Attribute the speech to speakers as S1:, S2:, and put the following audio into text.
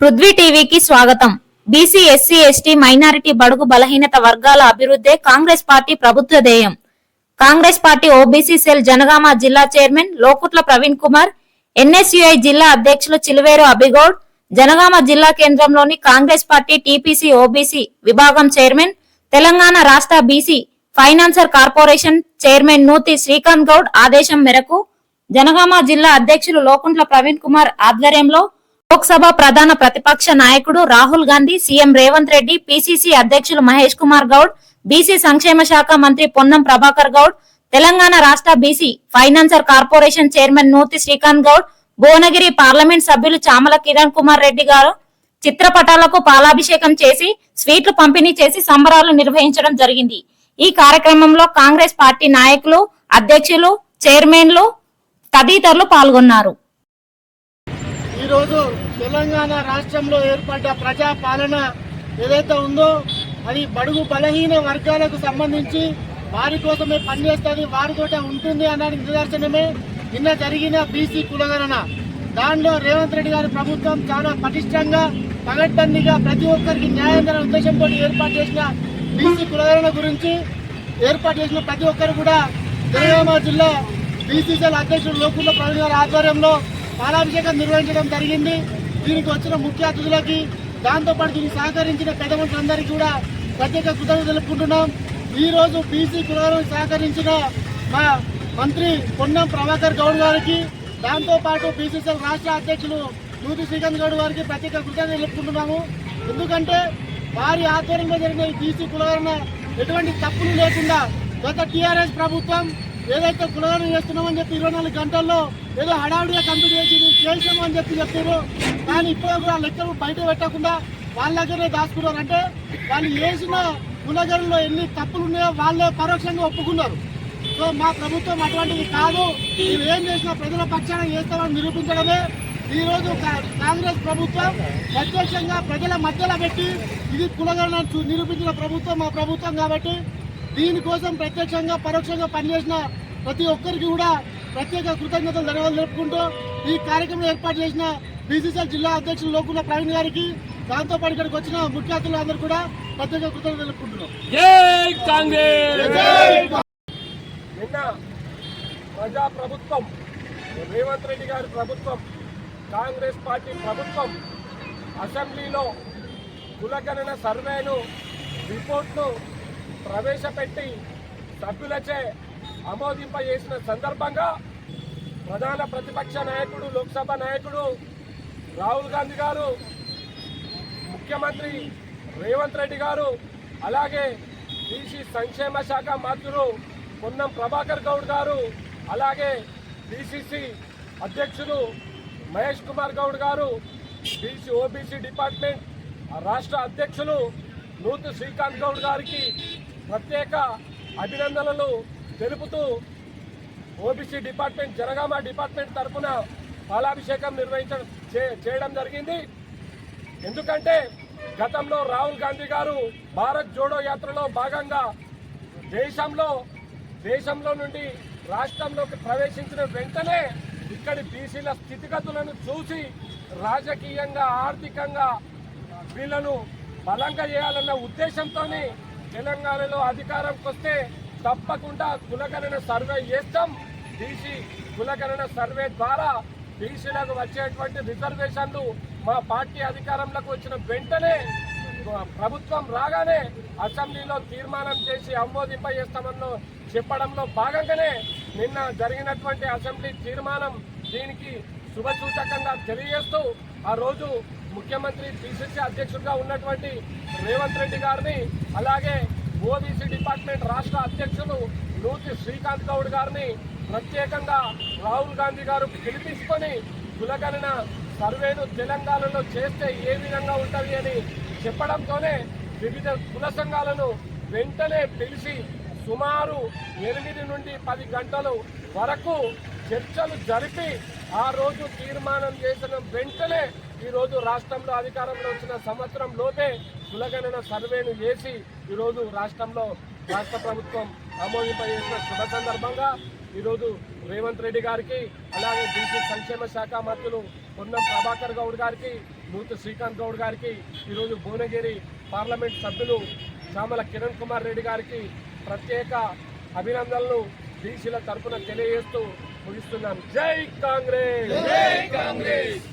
S1: పృథ్వీ టీవీకి స్వాగతం. BC SC ST minority బడుగు బలహీనత వర్గాల అభివృద్ధే కాంగ్రెస్ పార్టీ ప్రభుత్వ ధ్యేయం. Congress party OBC cell Janagama జిల్లా చైర్మన్ లోకుట్ల ప్రవీణ్ కుమార్ ఎన్ఎస్యుఐ జిల్లా అధ్యక్షులు చిలువేరు అభిగౌడ్ జనగామ జిల్లా కేంద్రంలోని కాంగ్రెస్ పార్టీ టీపీసీ ఓబీసీ విభాగం చైర్మన్ తెలంగాణ రాష్ట్ర BC financer corporation chairman Nuthi Srikanth Goud ఆదేశం మేరకు జనగామ జిల్లా అధ్యక్షులు లోకుంట్ల ప్రవీణ్ కుమార్ ఆధ్వర్యంలో లోక్సభ ప్రధాన ప్రతిపక్ష నాయకుడు రాహుల్ గాంధీ సీఎం రేవంత్ రెడ్డి పిసిసి అధ్యక్షులు మహేష్ కుమార్ గౌడ్ బీసీ సంక్షేమ శాఖ మంత్రి పొన్నం ప్రభాకర్ గౌడ్ తెలంగాణ రాష్ట్ర BC financer corporation chairman Nuthi Srikanth Goud Bhuvanagiri parliament సభ్యులు చామల కిరణ్ కుమార్ రెడ్డి గారు చిత్రపటాలకు పాలాభిషేకం చేసి స్వీట్లు పంపిణీ చేసి సంబరాలు నిర్వహించడం జరిగింది. ఈ కార్యక్రమంలో కాంగ్రెస్ పార్టీ నాయకులు అధ్యక్షులు చైర్మన్లు తదితరులు పాల్గొన్నారు.
S2: ఈరోజు తెలంగాణ రాష్ట్రంలో ఏర్పడ్డ ప్రజా పాలన ఏదైతే ఉందో అది బడుగు బలహీన వర్గాలకు సంబంధించి వారి కోసమే పనిచేస్తుంది వారితోటే ఉంటుంది అన్నది నిదర్శనమే. నిన్న జరిగిన బీసీ కులగణన. దానిలో రేవంత్ రెడ్డి గారి ప్రభుత్వం చాలా పటిష్టంగా పగడ్బందీగా ప్రతి ఒక్కరికి న్యాయం జరిగే ఉద్దేశంతో ఏర్పాటు చేసిన బీసీ కులగణన గురించి ఏర్పాటు చేసిన ప్రతి ఒక్కరు కూడా జనగామ జిల్లా బీసీసీఎల్ అధ్యక్షుడు లోకుల ప్రవీణ్ గారి ఆధ్వర్యంలో పాలాభిషేకం నిర్వహించడం జరిగింది. దీనికి వచ్చిన ముఖ్య అతిథులకి దాంతోపాటు దీనికి సహకరించిన పెద్దమంత్రులందరికీ కూడా ప్రత్యేక కృతజ్ఞతలు తెలుపుకుంటున్నాం. ఈరోజు బీసీ కులాలను సహకరించిన మా మంత్రి పొన్నం ప్రభాకర్ గౌడ్ గారికి దాంతోపాటు బీసీసీఎల్ రాష్ట్ర అధ్యక్షులు నూతి శ్రీకాంత్ గౌడ్ గారికి ప్రత్యేక కృతజ్ఞతలు తెలుపుకుంటున్నాము. ఎందుకంటే వారి ఆధ్వర్యంలో జరిగిన ఈ బీసీ కులాలను ఎటువంటి తప్పులు లేకుండా గత టీఆర్ఎస్ ప్రభుత్వం ఏదైతే కులగరణ చేస్తున్నామని చెప్పి ఇరవై నాలుగు గంటల్లో ఏదో హడావుడిగా కంప్లీట్ చేసి ఇది చేసామని చెప్పి చెప్పారు. కానీ ఇప్పుడు కూడా లెక్కలు బయట పెట్టకుండా వాళ్ళ దగ్గరే దాచుకున్నారు. అంటే వాళ్ళు చేసిన కులగరణలో ఎన్ని తప్పులు ఉన్నాయో వాళ్ళే పరోక్షంగా ఒప్పుకున్నారు. సో మా ప్రభుత్వం అటువంటిది కాదు. ఏం చేసినా ప్రజల పక్షాన చేస్తామని నిరూపించడమే. ఈరోజు కా- కాంగ్రెస్ ప్రభుత్వం ప్రత్యక్షంగా ప్రజల మధ్యలో పెట్టి ఇది కులగరణ నిరూపించిన ప్రభుత్వం మా ప్రభుత్వం కాబట్టి దీనికోసం ప్రత్యక్షంగా పరోక్షంగా పనిచేసిన ప్రతి ఒక్కరికి కూడా ప్రత్యేక కృతజ్ఞతలు ధన్యవాదాలు తెలుపుకుంటూ ఈ కార్యక్రమం ఏర్పాటు చేసిన బీసీసీఎల్ జిల్లా అధ్యక్షులు లోకుల ప్రవీణ్ గారికి దాంతోపాటు ఇక్కడికి వచ్చిన ముఖ్య అతిథులందరూ కూడా ప్రత్యేక కృతజ్ఞతలు తెలుపుకుంటున్నాం.
S3: జై కాంగ్రెస్! నిన్న ప్రజా ప్రభుత్వం రేవంత్ రెడ్డి గారి ప్రభుత్వం కాంగ్రెస్ పార్టీ ప్రభుత్వం అసెంబ్లీలో కులగణన సర్వేను రిపోర్ట్ను ప్రవేశపెట్టి సభ్యులచే ఆమోదింపజేసిన సందర్భంగా ప్రధాన ప్రతిపక్ష నాయకుడు లోక్సభ నాయకుడు రాహుల్ గాంధీ గారు ముఖ్యమంత్రి రేవంత్ రెడ్డి గారు అలాగే బీసీ సంక్షేమ శాఖ మంత్రులు పొన్నం ప్రభాకర్ గౌడ్ గారు అలాగే బీసీసీ అధ్యక్షులు మహేష్ కుమార్ గౌడ్ గారు బీసీ ఓబీసీ డిపార్ట్మెంట్ రాష్ట్ర అధ్యక్షులు నూతు శ్రీకాంత్ గౌడ్ గారికి ప్రత్యేక అభినందనలు తెలుపుతూ ఓబీసీ డిపార్ట్మెంట్ జనగామ డిపార్ట్మెంట్ తరఫున పాలాభిషేకం నిర్వహించడం చే- చేయడం జరిగింది. ఎందుకంటే గతంలో రాహుల్ గాంధీ గారు భారత్ జోడో యాత్రలో భాగంగా దేశంలో దేశంలో నుండి రాష్ట్రంలోకి ప్రవేశించిన వెంటనే ఇక్కడి బీసీల స్థితిగతులను చూసి రాజకీయంగా ఆర్థికంగా వీళ్ళను బలంగా చేయాలన్న ఉద్దేశంతోనే తెలంగాణలో అధికారంకి వస్తే తప్పకుండా కులగణన సర్వే చేస్తాం. బీసీ కులగణన సర్వే ద్వారా బీసీలకు వచ్చేటువంటి రిజర్వేషన్లు మా పార్టీ అధికారంలోకి వచ్చిన వెంటనే ప్రభుత్వం రాగానే అసెంబ్లీలో తీర్మానం చేసి ఆమోదింపజేస్తామన్న చెప్పడంలో భాగంగానే నిన్న జరిగినటువంటి అసెంబ్లీ తీర్మానం దీనికి శుభసూచకంగా తెలియజేస్తూ ఆ రోజు ముఖ్యమంత్రి పిసిసి అధ్యక్షుడిగా ఉన్నటువంటి రేవంత్ రెడ్డి గారిని అలాగే ఓబీసీ డిపార్ట్మెంట్ రాష్ట్ర అధ్యక్షులు నూతి శ్రీకాంత్ గౌడ్ గారిని ప్రత్యేకంగా రాహుల్ గాంధీ గారు పిలిపించుకొని కులగణన సర్వేను తెలంగాణలో చేస్తే ఏ విధంగా ఉంటుంది అని చెప్పడంతోనే వివిధ కుల సంఘాలను వెంటనే పిలిచి సుమారు ఎనిమిది నుండి పది గంటలు వరకు చర్చలు జరిపి ఆ రోజు తీర్మానం చేసిన వెంటనే ఈరోజు రాష్ట్రంలో అధికారంలో వచ్చిన సంవత్సరం లోపే కులగణన సర్వేను చేసి ఈరోజు రాష్ట్రంలో రాష్ట్ర ప్రభుత్వం ఆమోదింపజేసిన శుభ సందర్భంగా ఈరోజు రేవంత్ రెడ్డి గారికి అలాగే బీసీ సంక్షేమ శాఖ మంత్రులు పొన్నం ప్రభాకర్ గౌడ్ గారికి మూర్తి శ్రీకాంత్ గౌడ్ గారికి ఈరోజు భువనగిరి పార్లమెంట్ సభ్యులు శ్యామల కిరణ్ కుమార్ రెడ్డి గారికి ప్రత్యేక అభినందనలు బీసీల తరఫున తెలియజేస్తూ ముగిస్తున్నాను. జై కాంగ్రెస్! జై కాంగ్రెస్!